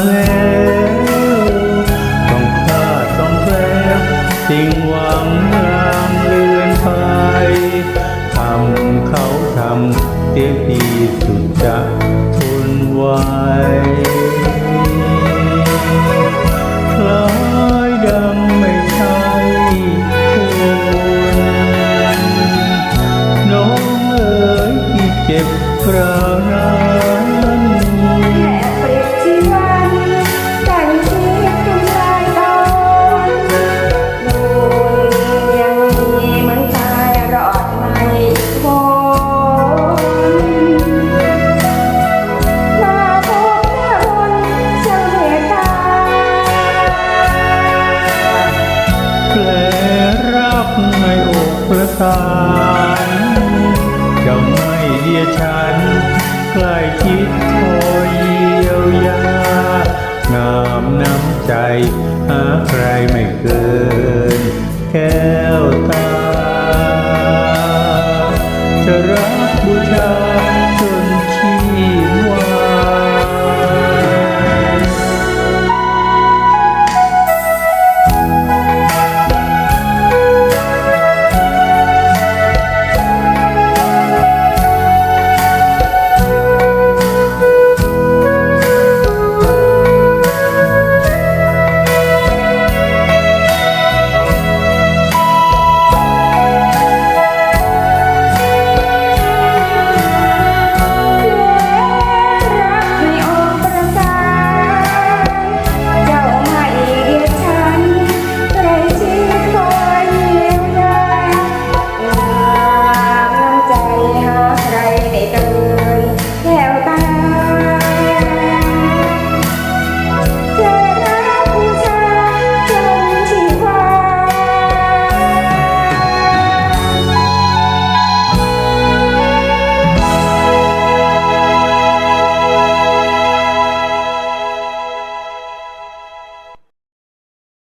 ต้องพาดต้องแพ้สิ่งหวังงามเลือนไปทำเขาทำเจ็บดีสุดจะทนไวคล้ายดัไม่ใช่คนน้องเอ๋ยเจ็บระไรารจะไม่เดียฉันใกล้คิดคอยเยียวยางามน้ำใจหาใครไม่เกิน แก้วตา จะรักบูชา day.